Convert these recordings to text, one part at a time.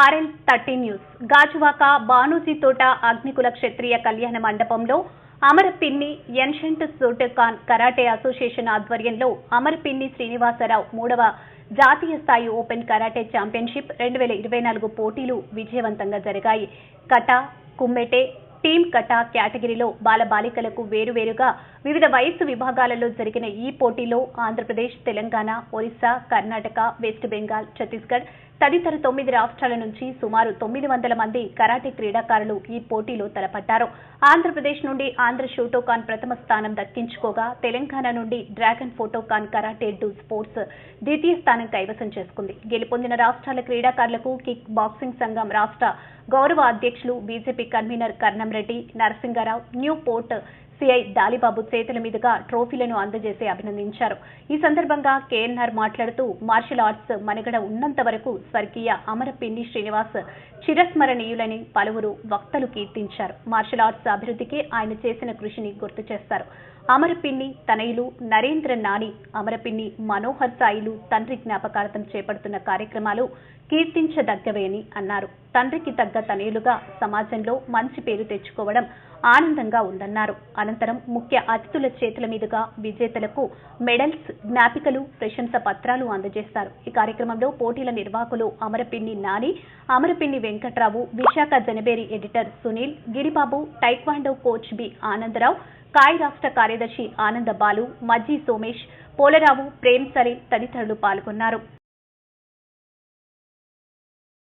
RL thirty news. Gajuwaka బానూజీ తోట అగ్నికుల క్షత్రియ కళ్యాణ మండపంలో అమరపిన్ని ఎన్షంట్ సోటకాన్ కరాటే అసోసియేషన్ ఆధ్వర్యంలో అమరపిన్ని శ్రీనివాసరావు మూడవ జాతీయ స్థాయి ఓపెన్ కరాటే ఛాంపియన్షిప్ రెండు వేల ఇరవై నాలుగు పోటీలు విజయవంతంగా జరిగాయి. కటా కుమ్మెటే టీమ్ కటా కేటగిరీలో బాలబాలికలకు వేరువేరుగా వివిధ వయస్సు విభాగాలలో జరిగిన ఈ పోటీలో ఆంధ్రప్రదేశ్ తెలంగాణ ఒరిస్సా కర్ణాటక వెస్ట్ బెంగాల్ ఛత్తీస్గఢ్ తదితర తొమ్మిది రాష్ట్రాల నుంచి సుమారు తొమ్మిది వందల మంది కరాటే క్రీడాకారులు ఈ పోటీలో తలపట్టారు. ఆంధ్రప్రదేశ్ నుండి ఆంధ్ర షోటోకాన్ ప్రథమ స్థానం దక్కించుకోగా తెలంగాణ నుండి డ్రాగన్ ఫోటోకాన్ కరాటే డూ స్పోర్ట్స్ ద్వితీయ స్థానం కైవసం చేసుకుంది. గెలుపొందిన రాష్ట్రాల క్రీడాకారులకు కిక్ బాక్సింగ్ సంఘం రాష్ట్ర గౌరవ అధ్యక్షులు BJP convener Karnamreddy Narasingarao new port CI Dalibabu చేతుల మీదుగా ట్రోఫీలను అందజేసి అభినందించారు. ఈ సందర్భంగా కేఎన్ఆర్ మాట్లాడుతూ మార్షల్ ఆర్ట్స్ మనుగడ ఉన్నంత వరకు స్వర్గీయ అమరపిన్ని శ్రీనివాస్ చిరస్మరణీయులని పలువురు వక్తలు కీర్తించారు. మార్షల్ ఆర్ట్స్ అభివృద్ధికి ఆయన చేసిన కృషిని గుర్తు చేస్తారు. అమరపిన్ని తనయులు నరేంద్ర నాని అమరపిన్ని మనోహర్ సాయిలు తండ్రి జ్ఞాపకార్థం చేపడుతున్న కార్యక్రమాలు కీర్తించదగ్గవే అని అన్నారు. తండ్రికి తగ్గ తనయులుగా సమాజంలో మంచి పేరు తెచ్చుకోవడం ఆనందంగా ఉందన్నారు. అనంతరం ముఖ్య అతిథుల చేతుల మీదుగా విజేతలకు మెడల్స్ జ్ఞాపికలు ప్రశంస పత్రాలు అందజేస్తారు. ఈ కార్యక్రమంలో పోటీల నిర్వాహకులు Amarapinni Nani Amarapinni Venkatrao Visakha Janaberi editor Sunil Giribabu taekwondo coach B Anandarao కాయ్ రాష్ట్ర కార్యదర్శి ఆనంద బాలు మజ్జి సోమేష్ పోలరావు ప్రేమ్ సలీం తదితరులు పాల్గొన్నారు.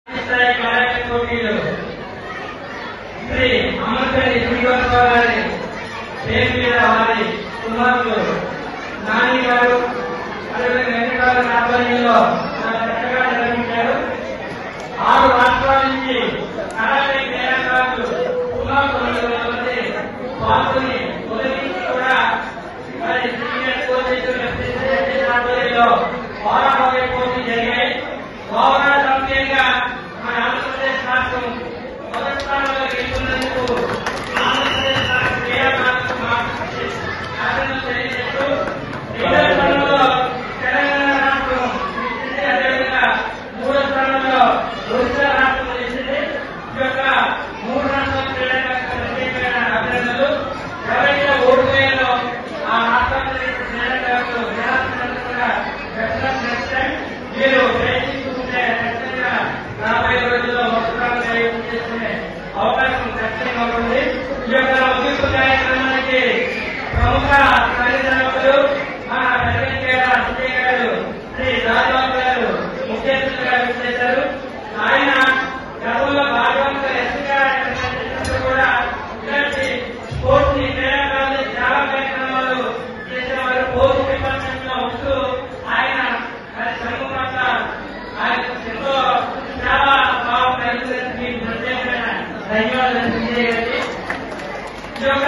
స్థాయి కరాటే ధన్యవాదాలు తెలియజేయండి ఈ యొక్క